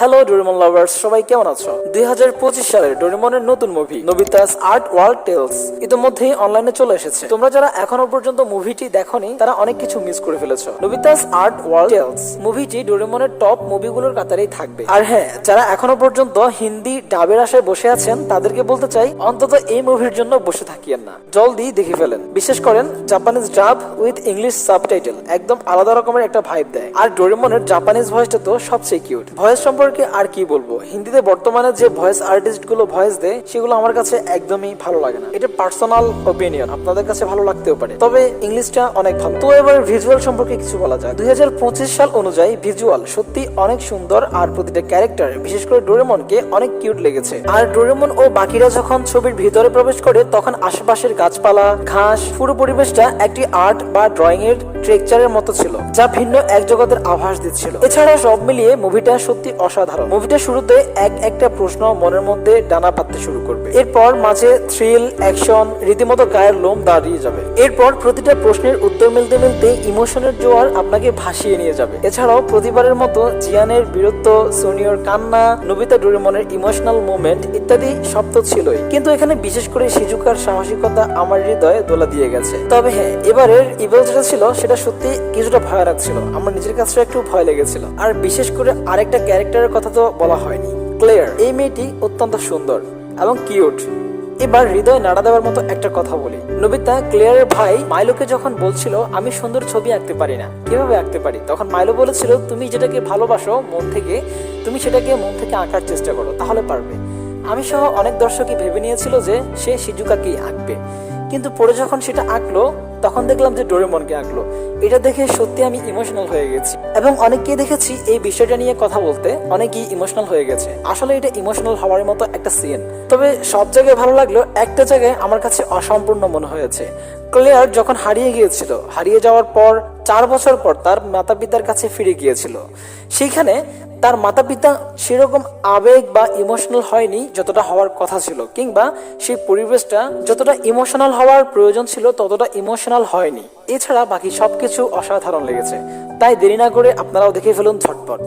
Hello Doraemon lovers সবাই কেমন আছো? দুই হাজার পঁচিশ সালের ডোরেমনের নতুন movie Nobita's art world tales ইতিমধ্যেই অনলাইনে চলে এসেছে। তোমরা যারা এখনও পর্যন্ত মুভিটি দেখোনি, তারা অনেক কিছু মিস করে ফেলেছো। নবিতাস আর্ট ওয়ার্ল্ড টেলস মুভিটি ডোরেমনের টপ মুভিগুলোর কাতারেই থাকবে। আর হ্যাঁ যারা এখনও পর্যন্ত হিন্দি ডাবের আশায় বসে আছেন, তাদেরকে বলতে চাই, অন্তত এই মুভির জন্য বসে থাকিয়েন না। জলদি দেখে ফেলেন। বিশেষ করেন জাপানিজ ডাব উইথ ইংলিশ সাবটাইটেল একদম আলাদা রকমের একটা ভাইব দেয়। আর ডোরেমনের জাপানিজ ভয়েসটা তো সবচেয়ে কিউট ভয়েস সম্পর্কে আর কি বলব? হিন্দিতে বর্তমানে যে ভয়েস আর্টিস্টগুলো ভয়েস দেয়, সেগুলো আমার কাছে একদমই ভালো লাগে না। এটা পার্সোনাল ওপিনিয়ন আপনাদের কাছে ভালো লাগতেও পারে। তবে ইংলিশটা অনেক ভালো। তো এবার ভিজুয়াল সম্পর্কে কিছু বলা যায় দুই সাল অনুযায়ী ভিজুয়াল সত্যি অনেক সুন্দর আর প্রতিটা ক্যারেক্টার বিশেষ করে ডোরেমনকে অনেক কিউট লেগেছে। আর ডোরেমন ও বাকিরা যখন ছবির ভিতরে প্রবেশ করে, তখন আশেপাশের গাছপালা, ঘাস, পুরো পরিবেশটা একটি আর্ট বা ড্রয়িং এর ট্রেকচারের মতো ছিল, যা ভিন্ন এক জগতের আভাস দিচ্ছিল। এছাড়া সব মিলিয়ে মুভিটা সত্যি অসাধারণ। মুভিটা শুরুতে এক একটা প্রশ্ন মনের মধ্যে ডানা পাততে শুরু করবে। এরপর মাঝে থ্রিল অ্যাকশন রীতিমতো গায়ের লোম দাঁড়িয়ে যাবে। এরপর প্রতিটা প্রশ্নের উত্তর মিলতে মিলতে ইমোশনের জোয়ার আপনাকে ভাসিয়ে নিয়ে যাবে। এছাড়াও প্রতিবারের মতো জিয়ানের বীরত্ব, সোনিয়র কান্না, নবিতা ডোরেমনের ইমোশনাল মুভমেন্ট ইত্যাদি সব তো ছিলই। কিন্তু এখানে বিশেষ করে সিজুকার সাহসিকতা আমার হৃদয়ে দোলা দিয়ে গেছে। তবে হ্যাঁ এবারের ইভেল যেটা ছিল সেটা সত্যি কিছুটা ভয়ানক ছিল। আমার নিজের কাছে একটু ভয় লেগেছিল। আর বিশেষ করে আরেকটা ক্যারেক্টারের কথা তো বলা হয়নি। ক্লেয়ার, এই মেয়েটি অত্যন্ত সুন্দর এবং কিউট। এবার হৃদয় নাড়া দেওয়ার মতো একটা কথা বলি। নবিতা, ক্লিয়ারের ভাই মাইলোকে যখন বলছিল, আমি সুন্দর ছবি আঁকতে পারি না। কীভাবে আঁকতে পারি? তখন মাইলো বলেছিল, তুমি যেটাকে ভালোবাসো মন থেকে, তুমি সেটাকে মন থেকে আঁকার চেষ্টা করো, তাহলে পারবে। আমি সহ অনেক দর্শকই ভেবে নিয়েছিল যে সে সিজুকাকেই আঁকবে। কিন্তু পরে যখন সেটা আঁকলো, তখন দেখলাম যে ডোরেমনকে আঁকলো। এটা দেখে সত্যি আমি ইমোশনাল হয়ে গেছি। এবং অনেককেই দেখেছি এই বিষয়টা নিয়ে কথা বলতে, অনেকেই ইমোশনাল হয়ে গেছে। আসলে এটা ইমোশনাল হওয়ার মতো একটা সিন তবে সব জায়গায় ভালো লাগল, একটা জায়গায় আমার কাছে অসম্পূর্ণ মনে হয়েছে। ক্লেয়ার যখন হারিয়ে গিয়েছিল, হারিয়ে যাওয়ার পর, চার বছর পর তার মাতা পিতার কাছে ফিরে গিয়েছিল। সেইখানে তার মাতা পিতা সেরকম আবেগ বা ইমোশনাল হয়নি যতটা হওয়ার কথা ছিল, কিংবা সেই পরিবেশটা যতটা ইমোশনাল হওয়ার প্রয়োজন ছিল ততটা ইমোশনাল হয়নি। এছাড়া বাকি সবকিছু অসাধারণ লেগেছে। তাই দেরি না করে আপনারাও দেখে ফেলুন ঝটপট।